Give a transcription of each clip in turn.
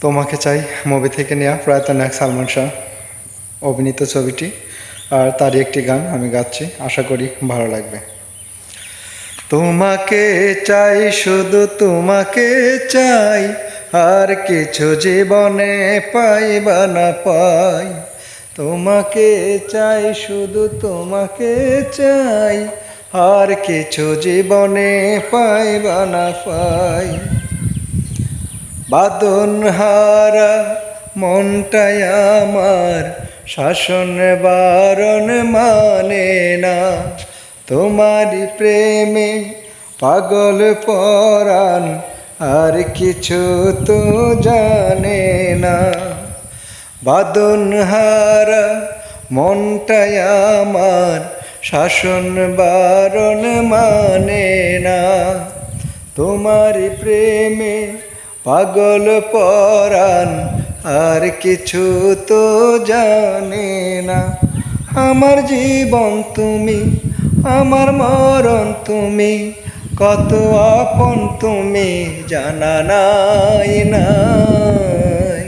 তোমাকে চাই মুভি থেকে নেওয়া প্রয়াত নায়ক সালমান শাহ অভিনীত ছবিটি। আর তারই একটি গান আমি গাচ্ছি, আশা করি ভালো লাগবে। তোমাকে চাই, শুধু তোমাকে চাই, আর কিছু জীবনে পাইবা না পাই। তোমাকে চাই, শুধু তোমাকে চাই, আর কিছু জীবনে পাইবা না পাই। বাদন হারা মনটাই আমার, শাসন বারণ মানে না। তোমারই প্রেমে পাগল পরাণ, আর কিছু তো জানে না। বাদন হারা মনটাই আমার, শাসন বারণ মানে না। তোমার প্রেমে পাগল পরাণ, আর কিছু তো জানে না। আমার জীবন তুমি, আমার মরণ তুমি, কত আপন তুমি জানা নাই নাই।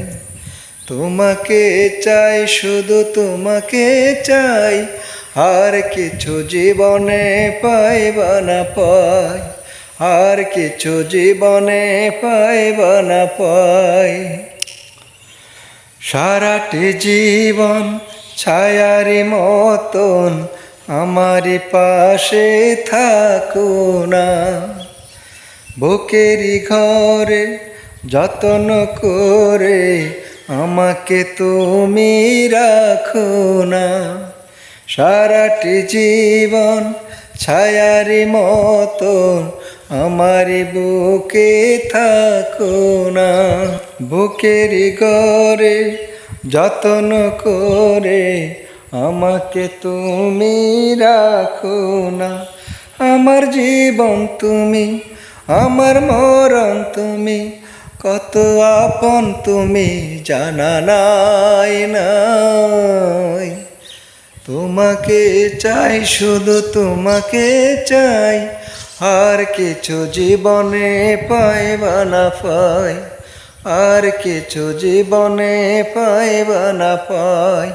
তোমাকে চাই, শুধু তোমাকে চাই, আর কিছু জীবনে পাইবা না পাই। আর কিছু জীবনে পাইব না পাই। সারাটি জীবন ছায়ারি মতন আমারই পাশে থাকো না। বুকেরই ঘরে যত্ন করে আমাকে তুমি রাখো না। সারাটি জীবন ছায়ারি মতো আমারই বুকে থাকো না বুকেরই ঘরে যত্ন করে আমাকে তুমি রাখো না। আমার জীবন তুমি, আমার মরণ তুমি, কত আপন তুমি জানা নাই নাই। তোমাকে চাই, শুধু তোমাকে চাই আর কিছু জীবনে পাইবা না পাই। আর কিছু জীবনে পাইবা না পাই।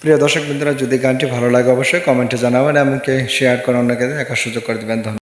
প্রিয় দর্শক বন্ধুরা যদি গানটি ভালো লাগে, অবশ্যই কমেন্টে জানাবেন, এমনকি শেয়ার করে অন্যকে দেখার সুযোগ করে দেবেন। ধন্যবাদ।